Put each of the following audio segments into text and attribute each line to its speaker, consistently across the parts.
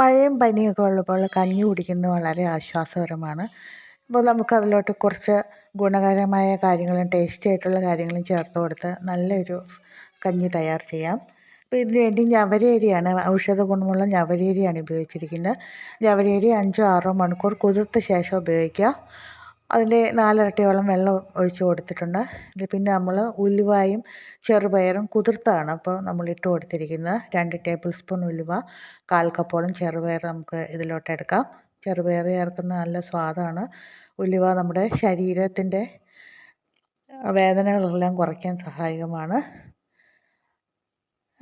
Speaker 1: മഴയും പനിയൊക്കെ ഉള്ളപ്പോൾ കഞ്ഞി കുടിക്കുന്നത് വളരെ ആശ്വാസകരമാണ്. അപ്പോൾ നമുക്ക് അതിലോട്ട് കുറച്ച് ഗുണകരമായ കാര്യങ്ങളും ടേസ്റ്റി ആയിട്ടുള്ള കാര്യങ്ങളും ചേർത്ത് കൊടുത്ത് നല്ലൊരു കഞ്ഞി തയ്യാർ ചെയ്യാം. അപ്പോൾ ഇതിന് വേണ്ടി ഞവരേരിയാണ് ഔഷധ ഗുണമുള്ള ഞവരേരിയാണ് ഉപയോഗിച്ചിരിക്കുന്നത്. ഞവരേരി അഞ്ചോ ആറോ മണിക്കൂർ കുതിർത്ത ശേഷം ഉപയോഗിക്കുക. അതിന്റെ നാലിരട്ടിയോളം വെള്ളം ഒഴിച്ച് കൊടുത്തിട്ടുണ്ട്. പിന്നെ നമ്മൾ ഉലുവയും ചെറുപയറും കുതിർത്താണ് അപ്പോൾ നമ്മൾ ഇട്ട് കൊടുത്തിരിക്കുന്നത്. രണ്ട് ടേബിൾ സ്പൂൺ ഉലുവ കാൽ കപ്പോളം ചെറുപയർ നമുക്ക് ഇതിലോട്ട് എടുക്കാം. ചെറുപയർ ചേർക്കുന്ന നല്ല സ്വാദാണ്. ഉലുവ നമ്മുടെ ശരീരത്തിന്റെ വേദനകളെല്ലാം കുറയ്ക്കാൻ സഹായകമാണ്.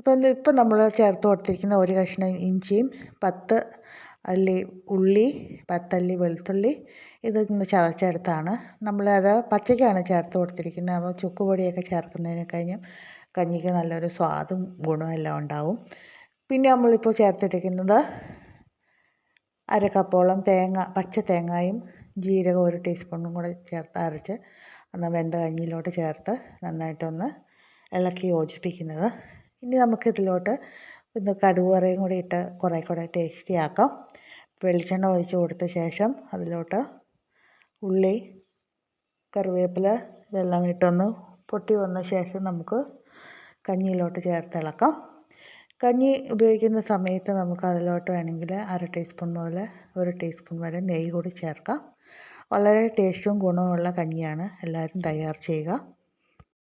Speaker 1: അപ്പം ഇപ്പം നമ്മൾ ചേർത്ത് കൊടുത്തിരിക്കുന്ന ഒരു കഷ്ണം ഇഞ്ചിയും പത്ത് അല്ലി ഉള്ളി പത്തല്ലി വെളുത്തുള്ളി ഇതൊന്ന് ചതച്ചെടുത്താണ്. നമ്മളത് പച്ചയ്ക്കാണ് ചേർത്ത് കൊടുത്തിരിക്കുന്നത്. അപ്പോൾ ചുക്ക് പൊടിയൊക്കെ ചേർക്കുന്നതിനെ കഴിഞ്ഞും കഞ്ഞിക്ക് നല്ലൊരു സ്വാദും ഗുണവും എല്ലാം ഉണ്ടാവും. പിന്നെ നമ്മളിപ്പോൾ ചേർത്തിരിക്കുന്നത് അര കപ്പോളം തേങ്ങ പച്ച തേങ്ങയും ജീരകം ഒരു ടീസ്പൂണും കൂടെ ചേർത്ത് അരച്ച് ഒന്ന് വെന്ത കഞ്ഞിയിലോട്ട് ചേർത്ത് നന്നായിട്ടൊന്ന് ഇളക്കി യോജിപ്പിക്കുന്നത്. ഇനി നമുക്കിതിലോട്ട് ഒന്ന് കടുക് വറയും കൂടി ഇട്ട് കുറേ കൂടെ ടേസ്റ്റി ആക്കാം. വെളിച്ചെണ്ണ ഒഴിച്ച് കൊടുത്ത ശേഷം അതിലോട്ട് ഉള്ളി കറിവേപ്പില ഇതെല്ലാം ഇട്ടൊന്ന് പൊട്ടി വന്ന ശേഷം നമുക്ക് കഞ്ഞിയിലോട്ട് ചേർത്ത് ഇളക്കാം. കഞ്ഞി ഉപയോഗിക്കുന്ന സമയത്ത് നമുക്ക് അതിലോട്ട് വേണമെങ്കിൽ അര ടീസ്പൂൺ മുതൽ ഒരു ടീസ്പൂൺ വരെ നെയ്യ് കൂടി ചേർക്കാം. വളരെ ടേസ്റ്റും ഗുണവുമുള്ള കഞ്ഞിയാണ്. എല്ലാവരും തയ്യാർ ചെയ്യുക.